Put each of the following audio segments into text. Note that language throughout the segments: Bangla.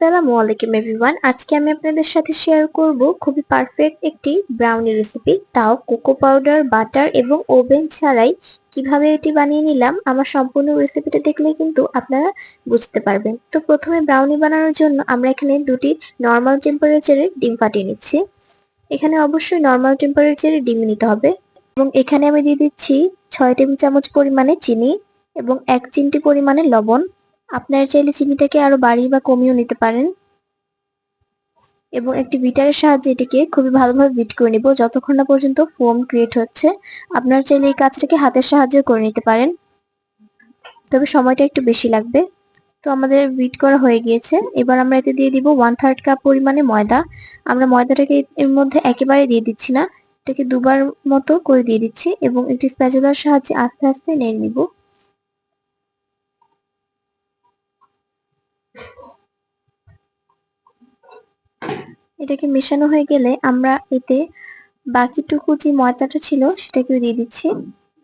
আসসালামু আলাইকুম এভরিওয়ান আজকে আমি আপনাদের সাথে শেয়ার করব খুবই পারফেক্ট একটি ব্রাউনি রেসিপি তাও কোকো পাউডার বাটার এবং ওভেন ছাড়াই। কীভাবে এটি বানিয়ে নিলাম, আমার সম্পূর্ণ রেসিপিটা দেখলে কিন্তু আপনারা বুঝতে পারবেন। তো প্রথমে ব্রাউনি বানানোর জন্য আমরা এখানে দুটি নর্মাল টেম্পারেচারে ডিম ফাটিয়ে নিচ্ছি। এখানে অবশ্যই নর্মাল টেম্পারেচারে ডিম নিতে হবে এবং এখানে আমি দিয়ে দিচ্ছি ছয় টেবিল চামচ পরিমাণে চিনি এবং এক চিমটি পরিমাণে লবণ। আপনারা চাইলে চিনিটাকে আরও বাড়িয়ে বা কমিয়েও নিতে পারেন। এবং একটি বিটারের সাহায্যে এটিকে খুবই ভালোভাবে বিট করে নিব, যতক্ষণ না পর্যন্ত ফোম ক্রিয়েট হচ্ছে। আপনারা চাইলে এই কাজটাকে হাতের সাহায্যে করে নিতে পারেন। তবে সময়টা একটু বেশি লাগবে। তো আমাদের বিট করা হয়ে গিয়েছে। এবার আমরা এতে দিয়ে দিব ওয়ান থার্ড কাপ পরিমাণে ময়দা। আমরা ময়দাটাকে এর মধ্যে একেবারে দিয়ে দিচ্ছি না। এটাকে দুবার মতো করে দিয়ে দিচ্ছি এবং একটি স্প্যাচুলার সাহায্যে আস্তে আস্তে নিয়ে নিব। এটাকে মেশানো হয়ে গেলে আমরা এতে বাকিটুকু যে ময়দাটা ছিল সেটাকে দিয়ে দিচ্ছি।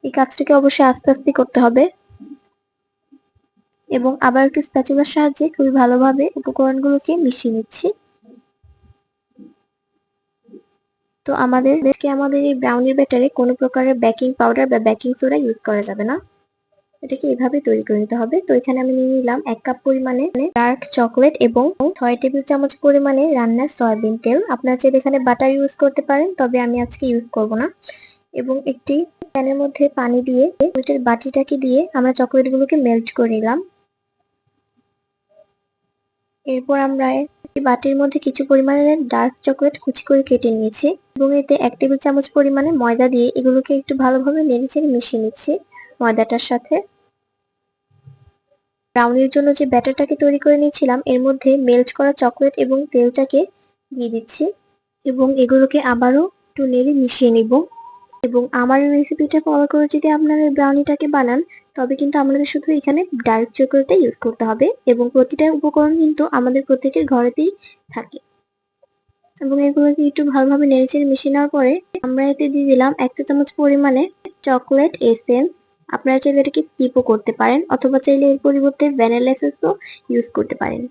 এই কাজটাকে অবশ্যই আস্তে আস্তে করতে হবে। এবং আবার একটু স্প্যাচুলার সাহায্যে খুবই ভালোভাবে উপকরণগুলোকে মিশিয়ে নিচ্ছি। তো আমাদের আমাদের এই ব্রাউনির ব্যাটারে কোনো প্রকারের বেকিং পাউডার বা বেকিং সোডা ইউজ করা যাবে না। এটাকে এভাবে তৈরি করে নিতে হবে। তো এখানে আমি নিয়ে নিলাম এক কাপ পরিমাণে ডার্ক চকলেট এবং ছয় টেবিল চামচ পরিমাণে রান্নার সয়াবিন তেল। আপনারা চাইলে এখানে বাটার ইউজ করতে পারেন, তবে আমি আজকে ইউজ করব না। এবং একটি প্যানের মধ্যে পানি দিয়ে চকলেটের বাটিটাকে দিয়ে আমরা চকলেটগুলোকে মেল্ট করে নিলাম। এরপর আমরা বাটির মধ্যে কিছু পরিমাণে ডার্ক চকলেট কুচি করে কেটে নিয়েছি এবং এতে এক টেবিল চামচ পরিমাণে ময়দা দিয়ে এগুলোকে একটু ভালোভাবে নেড়ে চেড়ে মিশিয়ে নিচ্ছি ময়দাটার সাথে। ব্রাউনির জন্য যে ব্যাটারটাকে তৈরি করে নিয়েছিলাম, এর মধ্যে মেল্ট করা চকলেট এবং তেলটাকে দিয়ে দিচ্ছি এবং এগুলোকে আবারও একটু নেড়ে মিশিয়ে নিব। এবং আমার এই রেসিপিটা ফলো করে যদি আপনারা ব্রাউনিটাকে বানান, তবে কিন্তু আমাদের শুধু এখানে ডার্ক চকলেটটা ইউজ করতে হবে এবং প্রতিটা উপকরণ কিন্তু আমাদের প্রত্যেকের ঘরেতেই থাকে। এবং এগুলোকে একটু ভালোভাবে নেড়েচেড়ে মিশিয়ে নেওয়ার পরে আমরা এতে দিয়ে দিলাম এক চামচ পরিমাণে চকলেট এসেন্স আপনারা চাইলে এটাকে স্কিপও করতে পারেন, অথবা চাইলে এর পরিবর্তে ভ্যানিলা ইউজ করতে পারেন।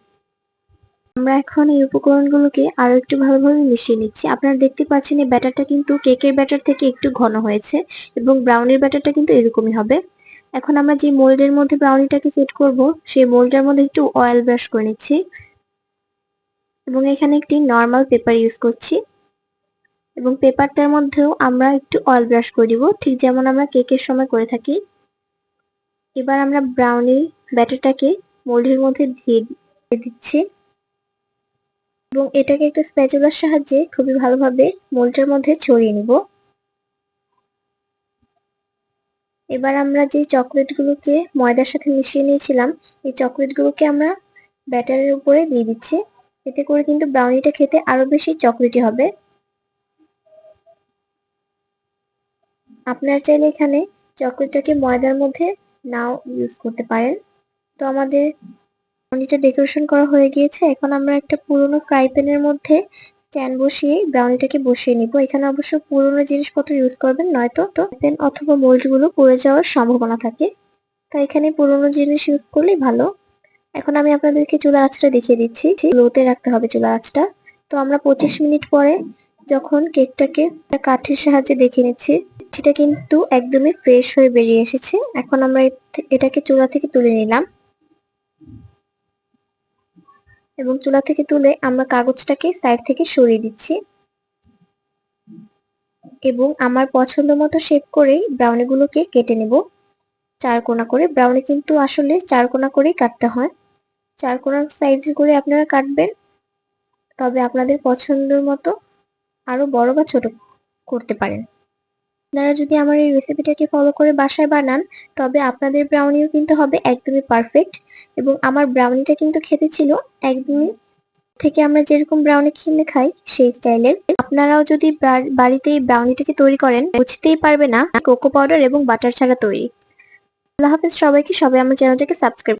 আমরা এখন এই উপকরণগুলোকে আরও একটু ভালোভাবে মিশিয়ে নিচ্ছি। আপনারা দেখতে পাচ্ছেন এই ব্যাটারটা কিন্তু কেকের ব্যাটার থেকে একটু ঘন হয়েছে এবং ব্রাউনির ব্যাটারটা কিন্তু এরকমই হবে। এখন আমরা যে মোল্ডের মধ্যে ব্রাউনিটাকে সেট করব, সেই মোল্ডের মধ্যে একটু অয়েল ব্রাশ করে নিচ্ছি। এবং এখানে একটি নর্মাল পেপার ইউজ করছি। এবং পেপারটার মধ্যেও আমরা একটু অয়েল ব্রাশ করে দিব। ঠিক যেমন আমরা কেকের সময় করে থাকি। এবার আমরা ব্রাউনি ব্যাটারটাকে মোল্ডের মধ্যে দিয়ে দিচ্ছি। এবং এটাকে একটা স্প্যাচুলার সাহায্যে খুবই ভালোভাবে মোল্ডের মধ্যে ছড়িয়ে নিব। এবার আমরা যে চকলেটগুলোকে ময়দার সাথে মিশিয়ে নিয়েছিলাম, এই চকলেটগুলোকে আমরা ব্যাটারের উপরে দিয়ে দিচ্ছি। এতে করে কিন্তু ব্রাউনিটা খেতে আরও বেশি চকলেটি হবে। আপনারা চাইলে এখানে চকলেটটাকে ময়দার মধ্যে নাও ইউজ করতে পারেন। তো আমাদের ব্রাউনিটা ডেকোরেশন করা হয়ে গিয়েছে। এখন আমরা একটা পুরনো ফ্রাই প্যানের মধ্যে প্যান বসিয়ে ব্রাউনিটাকে বসিয়ে নিব। এখানে অবশ্য পুরনো জিনিসপত্র ইউজ করবেন, নয়তো তো প্যান অথবা মোল্ডগুলো পড়ে যাওয়ার সম্ভাবনা থাকে। তাই এখানে পুরনো জিনিস ইউজ করলেই ভালো। এখন আমি আপনাদেরকে চুলা আঁচটা দেখিয়ে দিচ্ছি। লোতে রাখতে হবে চুলা আঁচটা। তো আমরা পঁচিশ মিনিট পরে যখন কেকটাকে কাঠের সাহায্যে দেখে নিচ্ছি সেটা কিন্তু একদমই ফ্রেশ হয়ে বেরিয়ে এসেছে। এখন আমরা এটাকে চুলা থেকে তুলে নিলাম। এবং চুলা থেকে তুলে আমরা কাগজটাকে সাইড থেকে সরিয়ে দিচ্ছি। এবং আমার পছন্দ মতো শেপ করেই ব্রাউনি গুলোকে কেটে নেব। চার কোনা করে। ব্রাউনি কিন্তু আসলে চার কোনা করেই কাটতে হয়। চার কোনা সাইজের করে আপনারা কাটবেন। তবে আপনাদের পছন্দের মতো আরও বড় বা ছোট করতে পারেন। আপনারা যদি আমার এই রেসিপিটাকে ফলো করে বাসায় বানান, তবে আপনাদের ব্রাউনিও কিন্তু হবে একদমই পারফেক্ট এবং আমার ব্রাউনিটা কিন্তু খেতে ছিল একদমই থেকে আমরা যেরকম ব্রাউনি কিনে খাই সেই স্টাইলের। আপনারাও যদি বাড়িতে এই ব্রাউনিটাকে তৈরি করেন, বুঝতেই পারবে না কোকো পাউডার এবং বাটার ছাড়া তৈরি। আল্লাহ হাফিজ, সবাইকে, সবাই আমার চ্যানেলটাকে সাবস্ক্রাইব